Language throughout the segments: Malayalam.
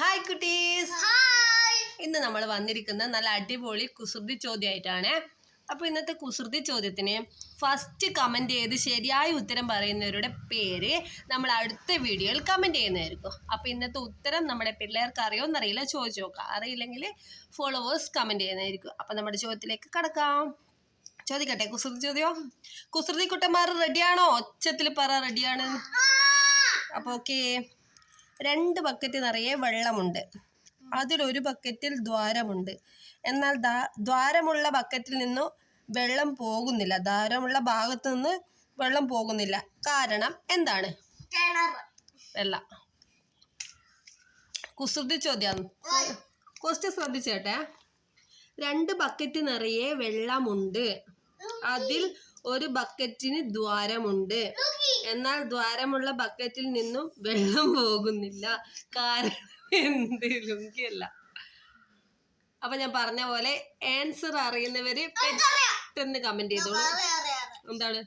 ഹായ് കുട്ടീസ്. ഇന്ന് നമ്മൾ വന്നിരിക്കുന്ന നല്ല അടിപൊളി കുസൃതി ചോദ്യമായിട്ടാണ് അപ്പോൾ ഇന്നത്തെ കുസൃതി ചോദ്യത്തിന് ഫസ്റ്റ് കമന്റ് ചെയ്ത് ശരിയായ ഉത്തരം പറയുന്നവരുടെ പേര് നമ്മൾ അടുത്ത വീഡിയോയിൽ കമന്റ് ചെയ്യുന്നതായിരിക്കും. അപ്പോൾ ഇന്നത്തെ ഉത്തരം നമ്മുടെ പിള്ളേർക്ക് അറിയുമെന്നറിയില്ല ചോദിച്ചു നോക്കാം. അറിയില്ലെങ്കിൽ ഫോളോവേഴ്സ് കമന്റ് ചെയ്യുന്നതായിരിക്കും. അപ്പോൾ നമ്മുടെ ചോദ്യത്തിലേക്ക് കടക്കാം. ചോദിക്കട്ടെ കുസൃതി ചോദ്യം? കുസൃതി കുട്ടന്മാർ റെഡിയാണോ ഒച്ചത്തിൽ പറ റെഡിയാണ് അപ്പോൾ ഓക്കെ രണ്ട് ബക്കറ്റ് നിറയെ വെള്ളമുണ്ട്. അതിലൊരു ബക്കറ്റിൽ ദ്വാരമുണ്ട്. എന്നാൽ ദാ- ദ്വാരമുള്ള ബക്കറ്റിൽ നിന്നും വെള്ളം പോകുന്നില്ല. ദ്വാരമുള്ള ഭാഗത്ത് നിന്ന് വെള്ളം പോകുന്നില്ല. കാരണം എന്താണ്? വെള്ള. കുസൃതി ചോദ്യം. ക്വസ്റ്റ്യൻ ശ്രദ്ധിച്ചേട്ടെ. രണ്ട് ബക്കറ്റ് നിറയെ വെള്ളമുണ്ട്. അതിൽ ഒരു ബക്കറ്റിന് ദ്വാരമുണ്ട്. എന്നാൽ ദ്വാരമുള്ള ബക്കറ്റിൽ നിന്നും വെള്ളം പോകുന്നില്ല. കാരണം ലുങ്കിയല്ല അപ്പൊ ഞാൻ പറഞ്ഞ പോലെ ആൻസർ അറിയുന്നവര് പെട്ടെന്ന് കമന്റ് ചെയ്തോളൂ. എന്താണ്?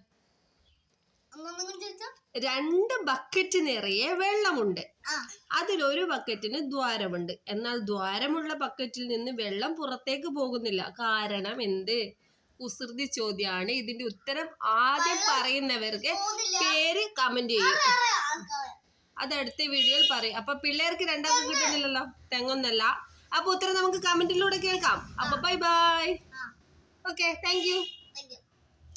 രണ്ട് ബക്കറ്റ് നിറയെ വെള്ളമുണ്ട്. അതിൽ അതിലൊരു ബക്കറ്റിന് ദ്വാരമുണ്ട്. എന്നാൽ ദ്വാരമുള്ള ബക്കറ്റിൽ നിന്ന് വെള്ളം പുറത്തേക്ക് പോകുന്നില്ല. കാരണം എന്ത്? കുസൃതി ചോദ്യമാണ്. ഇതിന്റെ ഉത്തരം ആദ്യം പറയുന്നവർക്ക് പേര് കമന്റ് ചെയ്യും. അത് അടുത്ത വീഡിയോയിൽ പറയും. അപ്പൊ പിള്ളേർക്ക് രണ്ടാമത് കിട്ടുന്നില്ലല്ലോ? തെങ്ങൊന്നല്ല. അപ്പൊ ഉത്തരം നമുക്ക് കമന്റിലൂടെ കേൾക്കാം. അപ്പൊ bye bye okay thank you